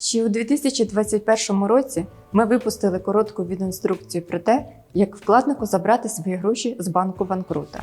Ще у 2021 році ми випустили коротку відеоінструкцію про те, як вкладнику забрати свої гроші з банку банкрута.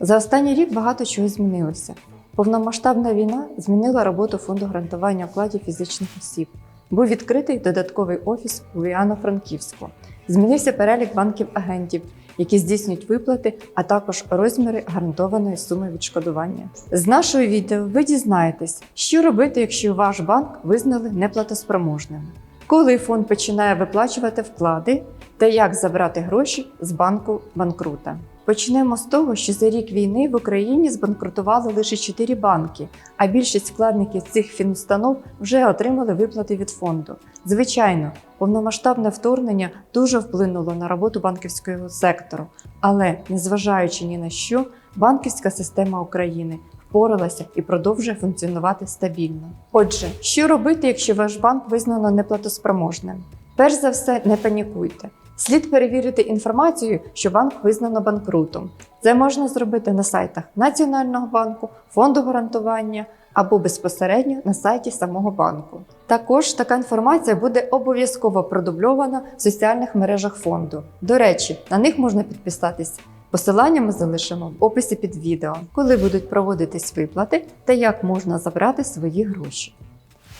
За останній рік багато чого змінилося. Повномасштабна війна змінила роботу фонду гарантування вкладів фізичних осіб. Був відкритий додатковий офіс у Івано-Франківську. Змінився перелік банків-агентів, які здійснюють виплати, а також розміри гарантованої суми відшкодування. З нашого відео ви дізнаєтесь, що робити, якщо ваш банк визнали неплатоспроможним, коли фонд починає виплачувати вклади та як забрати гроші з банку банкрута. Почнемо з того, що за рік війни в Україні збанкрутували лише 4 банки, а більшість вкладників цих фінустанов вже отримали виплати від фонду. Звичайно, повномасштабне вторгнення дуже вплинуло на роботу банківського сектору, але незважаючи ні на що, банківська система України впоралася і продовжує функціонувати стабільно. Отже, що робити, якщо ваш банк визнано неплатоспроможним? Перш за все, не панікуйте. Слід перевірити інформацію, що банк визнано банкрутом. Це можна зробити на сайтах Національного банку, фонду гарантування або безпосередньо на сайті самого банку. Також така інформація буде обов'язково продубльована в соціальних мережах фонду. До речі, на них можна підписатись. Посилання ми залишимо в описі під відео, коли будуть проводитись виплати та як можна забрати свої гроші.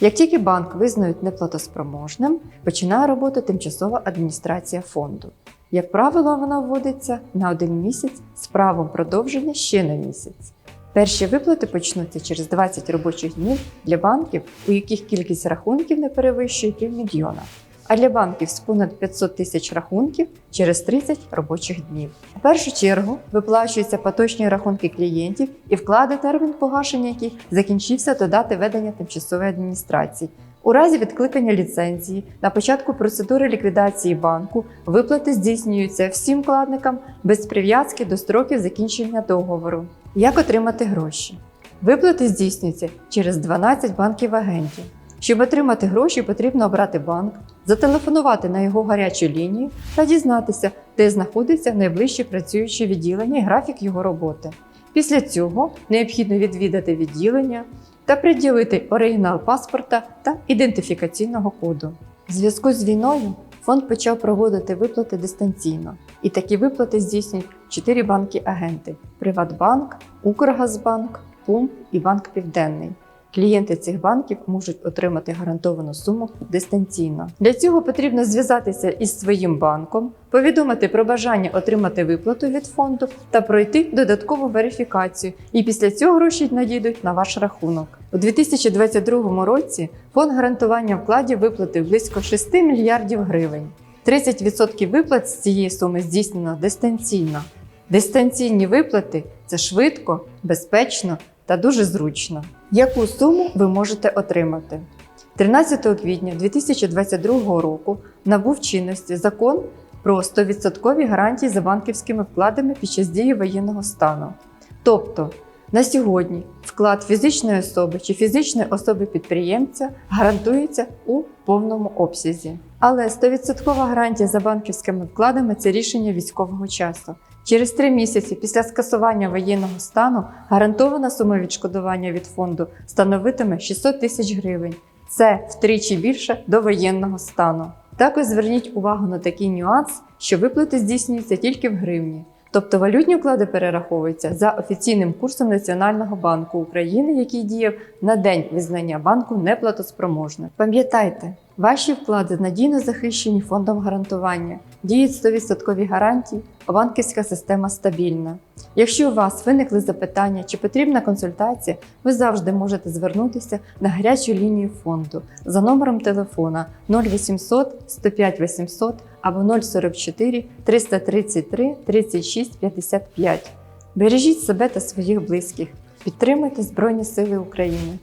Як тільки банк визнають неплатоспроможним, починає роботу тимчасова адміністрація фонду. Як правило, вона вводиться на один місяць з правом продовження ще на місяць. Перші виплати почнуться через 20 робочих днів для банків, у яких кількість рахунків не перевищує півмільйона, а для банків з понад 500 тисяч рахунків через 30 робочих днів. У першу чергу виплачуються поточні рахунки клієнтів і вклади, термін погашення яких закінчився до дати ведення тимчасової адміністрації. У разі відкликання ліцензії на початку процедури ліквідації банку виплати здійснюються всім вкладникам без прив'язки до строків закінчення договору. Як отримати гроші? Виплати здійснюються через 12 банків-агентів. Щоб отримати гроші, потрібно обрати банк, зателефонувати на його гарячу лінію та дізнатися, де знаходиться найближче працююче відділення і графік його роботи. Після цього необхідно відвідати відділення та приділити оригінал паспорта та ідентифікаційного коду. В зв'язку з війною фонд почав проводити виплати дистанційно, і такі виплати здійснюють чотири банки-агенти: Приватбанк, Укргазбанк, ПУМ і Банк Південний. Клієнти цих банків можуть отримати гарантовану суму дистанційно. Для цього потрібно зв'язатися із своїм банком, повідомити про бажання отримати виплату від фонду та пройти додаткову верифікацію. І після цього гроші надійдуть на ваш рахунок. У 2022 році фонд гарантування вкладів виплатив близько 6 мільярдів гривень. 30% виплат з цієї суми здійснено дистанційно. Дистанційні виплати це швидко, безпечно та дуже зручно. Яку суму ви можете отримати? 13 квітня 2022 року набув чинності закон про 100% гарантії за банківськими вкладами під час дії воєнного стану. Тобто на сьогодні вклад фізичної особи чи фізичної особи підприємця гарантується у повному обсязі. Але 100% гарантія за банківськими вкладами це рішення військового часу. Через три місяці після скасування воєнного стану гарантована сума відшкодування від фонду становитиме 600 тисяч гривень. Це втричі більше до воєнного стану. Також зверніть увагу на такий нюанс, що виплати здійснюються тільки в гривні. Тобто валютні вклади перераховуються за офіційним курсом Національного банку України, який діяв на день визнання банку неплатоспроможним. Пам'ятайте, ваші вклади надійно захищені фондом гарантування, діють 100% гарантії, а банківська система стабільна. Якщо у вас виникли запитання чи потрібна консультація, ви завжди можете звернутися на гарячу лінію фонду за номером телефона 0800 105 800 або 044 333 36 55. Бережіть себе та своїх близьких. Підтримуйте Збройні Сили України.